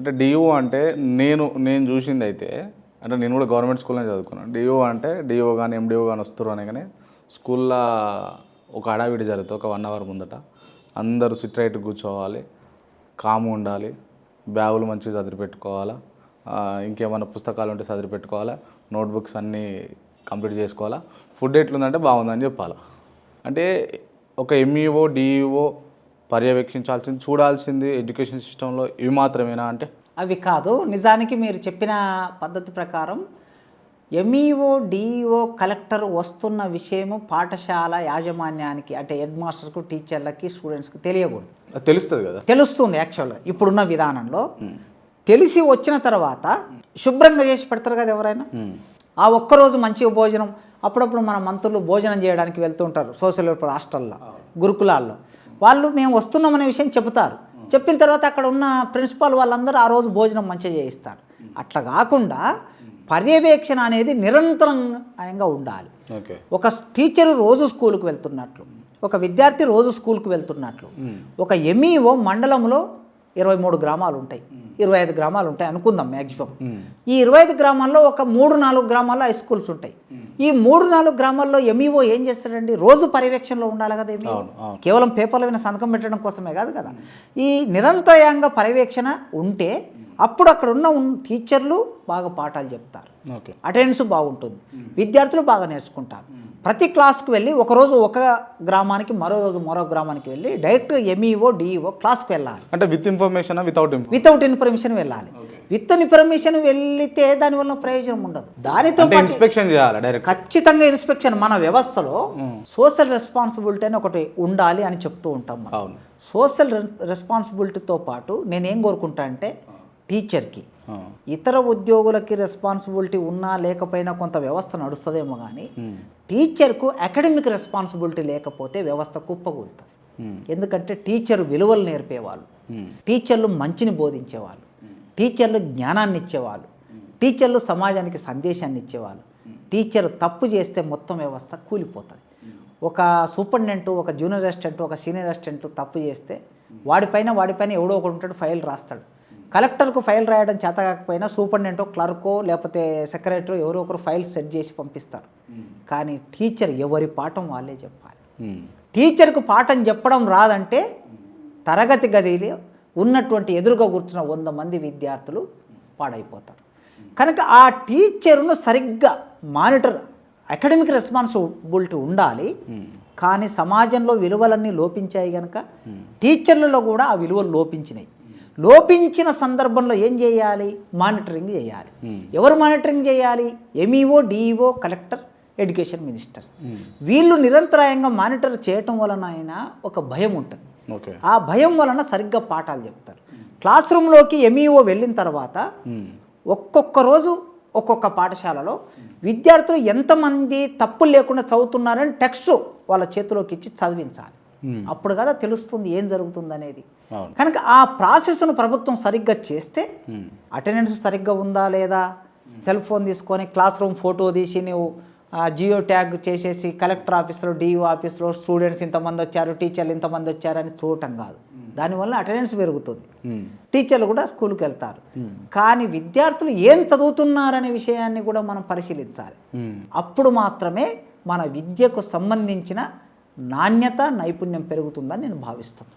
అంటే డిఓ అంటే నేను నేను చూసింది అయితే అంటే నేను కూడా గవర్నమెంట్ స్కూల్లోనే చదువుకున్నాను. డిఓ అంటే డిఓ కానీ ఎండిఓ కానీ వస్తారు అనగానే స్కూల్లో ఒక అడావిడి జరుగుతుంది ఒక వన్ అవర్ ముందట. అందరూ సిట్ రైట్ కూర్చోవాలి కాము ఉండాలి బ్యాగులు మంచిగా చదివి పెట్టుకోవాలా ఇంకేమైనా పుస్తకాలు ఉంటే చదివి పెట్టుకోవాలా నోట్బుక్స్ అన్నీ కంప్లీట్ చేసుకోవాలా. ఫుడ్ ఎట్లుందంటే బాగుందని చెప్పాలా. అంటే ఒక ఎంఈఓ డిఈఓ పర్యవేక్షించాల్సింది చూడాల్సింది ఎడ్యుకేషన్ సిస్టంలో ఇవి మాత్రమేనా అంటే? అవి కాదు. నిజానికి మీరు చెప్పిన పద్ధతి ప్రకారం ఎంఈఓ డిఈఓ కలెక్టర్ వస్తున్న విషయము పాఠశాల యాజమాన్యానికి అంటే హెడ్ మాస్టర్కు టీచర్లకి స్టూడెంట్స్కి తెలియకూడదు. తెలుస్తుంది కదా? తెలుస్తుంది యాక్చువల్గా ఇప్పుడున్న విధానంలో. తెలిసి వచ్చిన తర్వాత శుభ్రంగా చేసి పెడతారు కదా ఎవరైనా? ఆ ఒక్కరోజు మంచిగా భోజనం అప్పుడప్పుడు మన మంత్రులు భోజనం చేయడానికి వెళ్తూ ఉంటారు సోషల్ హాస్టల్లో గురుకులాల్లో. వాళ్ళు మేము వస్తున్నామనే విషయం చెబుతారు. చెప్పిన తర్వాత అక్కడ ఉన్న ప్రిన్సిపాల్ వాళ్ళందరూ ఆ రోజు భోజనం మంచిగా చేయిస్తారు. అట్లా కాకుండా పర్యవేక్షణ అనేది నిరంతరంగా ఉండాలి. ఓకే. ఒక టీచరు రోజు స్కూల్కి వెళ్తున్నట్లు ఒక విద్యార్థి రోజు స్కూల్కి వెళ్తున్నట్లు ఒక ఎంఈఓ మండలంలో ఇరవై మూడు గ్రామాలు ఉంటాయి ఇరవై ఐదు గ్రామాలు ఉంటాయి అనుకుందాం మ్యాక్సిమం ఈ ఇరవై ఐదు గ్రామాల్లో ఒక మూడు నాలుగు గ్రామాల్లో హై స్కూల్స్ ఉంటాయి. ఈ మూడు నాలుగు గ్రామాల్లో ఎంఈఓ ఏం చేస్తాడండి? రోజు పర్యవేక్షణలో ఉండాలి కదా ఎంఈఓ అవును, అవును. కేవలం పేపర్ల మీద సంతకం పెట్టడం కోసమే కాదు కదా. ఈ నిరంతరంగా పర్యవేక్షణ ఉంటే అప్పుడు అక్కడ ఉన్న ఉన్- టీచర్లు బాగా పాఠాలు చెప్తారు. ఓకే. అటెండెన్స్ బాగుంటుంది. విద్యార్థులు బాగా నేర్చుకుంటారు. ప్రతి క్లాస్కి వెళ్ళి ఒకరోజు ఒక గ్రామానికి మరో రోజు మరో గ్రామానికి వెళ్ళి డైరెక్ట్ ఎంఈఓ డిఈఓ క్లాస్కి వెళ్ళాలి. అంటే with information without without information వెళ్ళాలి. విత్ ఇన్ఫర్మేషన్ వెళ్తే దానివల్ల ప్రయోజనం ఉండదు. దానితో ఇన్స్పెక్షన్ చేయాలి డైరెక్ట్? ఖచ్చితంగా ఇన్స్పెక్షన్ మన వ్యవస్థలో సోషల్ రెస్పాన్సిబిలిటీ అని ఒకటి ఉండాలి అని చెప్తూ ఉంటాం సోషల్ రెస్పాన్సిబిలిటీతో పాటు నేనేం కోరుకుంటా అంటే టీచర్కి. ఇతర ఉద్యోగులకి రెస్పాన్సిబిలిటీ ఉన్నా లేకపోయినా కొంత వ్యవస్థ నడుస్తుందేమో కానీ టీచర్కు అకాడమిక్ రెస్పాన్సిబిలిటీ లేకపోతే వ్యవస్థ కుప్పకూలుతుంది. ఎందుకంటే టీచర్ విలువలు నేర్పేవాళ్ళు. టీచర్లు మంచిని బోధించేవాళ్ళు. టీచర్లు జ్ఞానాన్ని ఇచ్చేవాళ్ళు. టీచర్లు సమాజానికి సందేశాన్ని ఇచ్చేవాళ్ళు. టీచర్ తప్పు చేస్తే మొత్తం వ్యవస్థ కూలిపోతుంది. ఒక సూపరింటెండెంట్ ఒక జూనియర్ అసిస్టెంట్ ఒక సీనియర్ అసిస్టెంట్ తప్పు చేస్తే వాడిపైన వాడిపైన ఎవడో ఒకడు ఉంటాడు ఫైల్ రాస్తాడు. కలెక్టర్కు ఫైల్ రాయడం చేత కాకపోయినా సూపరింటెండెంటో క్లర్కో లేకపోతే సెక్రటరీ ఎవరో ఒకరు ఫైల్ సెట్ చేసి పంపిస్తారు. కానీ టీచర్ ఎవరి పాఠం వాళ్ళే చెప్పాలి. Hmm. టీచర్కు పాఠం చెప్పడం రాదంటే తరగతి గదిలో ఉన్నటువంటి ఎదురుగా కూర్చున్న వంద మంది విద్యార్థులు పాడైపోతారు. కనుక ఆ టీచర్ను సరిగ్గా మానిటర్ అకాడమిక్ రెస్పాన్సిబిలిటీ ఉండాలి. కానీ సమాజంలో విలువలన్నీ లోపించాయి కనుక టీచర్లలో కూడా ఆ విలువలు లోపించినాయి. లోపించిన సందర్భంలో ఏం చేయాలి? మానిటరింగ్ చేయాలి. ఎవరు మానిటరింగ్ చేయాలి? MEO DEO collector education minister. వీళ్ళు నిరంతరాయంగా మానిటర్ చేయటం వలన అయినా ఒక భయం ఉంటుంది. ఆ భయం వలన సరిగ్గా పాఠాలు చెప్తారు. క్లాస్ రూమ్లోకి ఎంఈఓ వెళ్ళిన తర్వాత ఒక్కొక్క రోజు ఒక్కొక్క పాఠశాలలో విద్యార్థులు ఎంతమంది తప్పులు లేకుండా చదువుతున్నారని టెక్స్ట్ వాళ్ళ చేతిలోకి ఇచ్చి చదివించాలి. అప్పుడు కదా తెలుస్తుంది ఏం జరుగుతుంది అనేది కనుక ఆ ప్రాసెస్ను ప్రభుత్వం సరిగ్గా చేస్తే అటెండెన్స్ సరిగ్గా ఉందా లేదా? సెల్ ఫోన్ తీసుకొని క్లాస్ రూమ్ ఫోటో తీసి నువ్వు జియో ట్యాగ్ చేసేసి కలెక్టర్ ఆఫీస్లో డిఓ ఆఫీస్లో స్టూడెంట్స్ ఇంతమంది వచ్చారు టీచర్లు ఇంతమంది వచ్చారని చూడటం కాదు. దానివల్ల అటెండెన్స్ పెరుగుతుంది. Hmm. టీచర్లు కూడా స్కూల్కి వెళ్తారు. కానీ విద్యార్థులు ఏం చదువుతున్నారనే విషయాన్ని కూడా మనం పరిశీలించాలి. Hmm. అప్పుడు మాత్రమే మన విద్యకు సంబంధించిన నాణ్యత నైపుణ్యం పెరుగుతుందని నేను భావిస్తున్నాను.